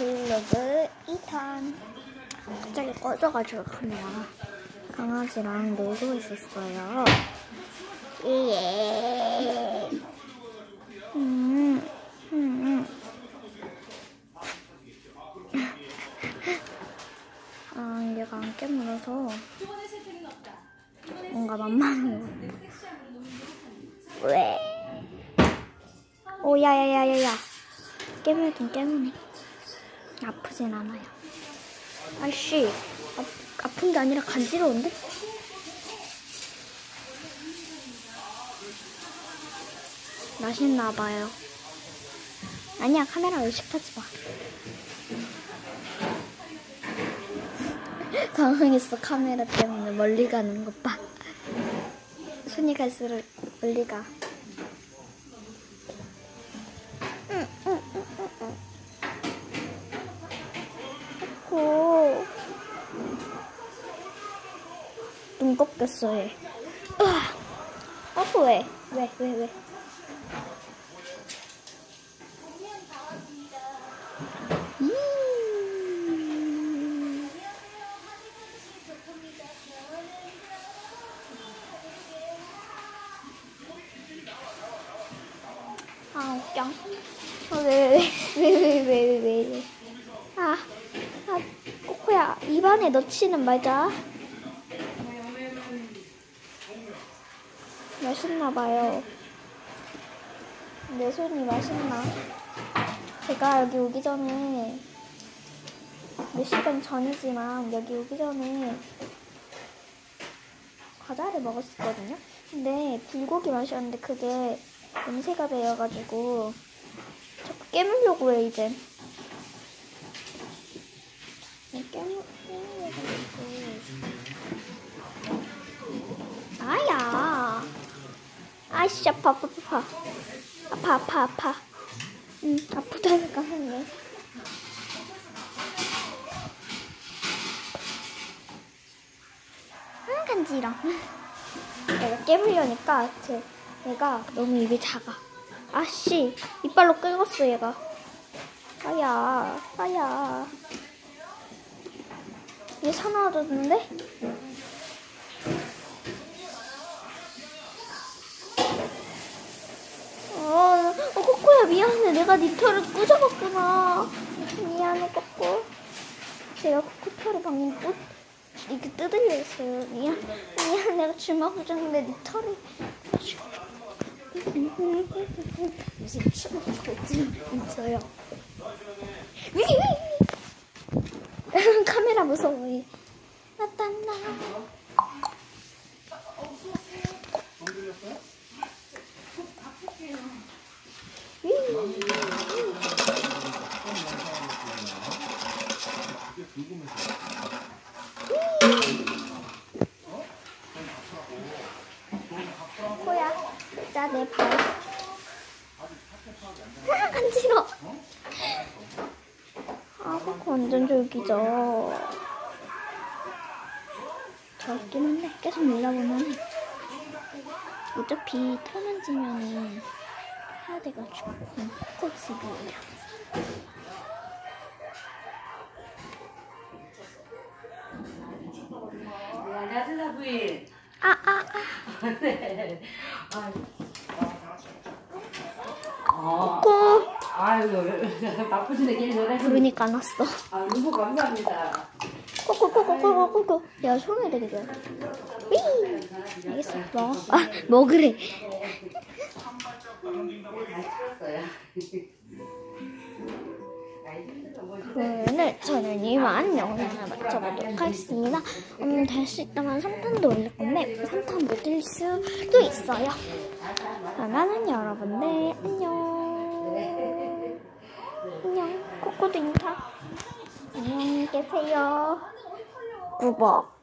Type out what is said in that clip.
블로그 2탄 갑자기 꺼져가지고 카메라 강아지랑 놀고 있었어요 예. 음, 음, 음. 아, 얘가 안 깨물어서 뭔가 만만한 것 같아. 왜? 오, 야야야야야. 깨물긴 깨무네. 아프진 않아요. 아씨, 아, 아픈 게 아니라 간지러운데? 맛있나 봐요. 아니야, 카메라 의식하지 마. 당황했어, 카메라 때문에 멀리 가는 것 봐. 손이 갈수록 멀리 가. 응, 응, 꺾였어 얘. 아프해. 왜? 왜? 왜? 음 아 웃겨 아, 왜왜왜왜왜왜 왜, 왜, 왜, 왜, 왜, 왜. 아, 아 코코야 입안에 넣지는 말자 맛있나봐요. 내 손이 맛있나? 제가 여기 오기 전에 몇 시간 전이지만 여기 오기 전에 과자를 먹었었거든요. 근데 불고기 맛이었는데 그게 냄새가 배어가지고 자꾸 깨물려고 해 이제. 네, 깨물 깨물려가지고. 아야. 아이씨 아파 아파 아파 아파 아파 아파. 응 아프다니까 하네. 아 간지러. 내가 깨물려니까 제 얘가 너무 입이 작아. 아씨 이빨로 긁었어 얘가. 아야 아야. 얘 사나워졌는데? 어, 어, 코코야 미안해. 내가 네 털을 꾸져봤구나. 미안해, 코코. 제가 코코 털을 방금 꾸, 이렇게 뜯으려 했어요. 미안, 미안. 내가 주먹을 줬는데 네 털이. 무슨 춤을 추지 있어요. 위, 위, 위. 카메라 무서워. 나타나. 코야, 자, 내 발. 아, 간지러. 아, 코코 완전 졸기죠. 저 있긴 한데, 계속 밀려보면 어차피 털 만지면은 해야 돼가지고, 응, 코코 집이에요. 네, 안녕하세요, 부인. 아, 아, 아. 네. 아, 어. 아유. 부르니까 안 왔어. 아, 감사합니다. 코코코코코코코. 내가 소리 되게 좋아. 위. 알겠어. 먹어. 아, 먹으래. 오늘 저는 이만 영상을 마쳐보도록 하겠습니다. 음, 될수 있다면 3탄도 올릴 건데 3탄 못 올릴 수도 있어요. 그러면은 여러분들 안녕. 안녕. 코코도 인사. 안녕히 계세요. 구박.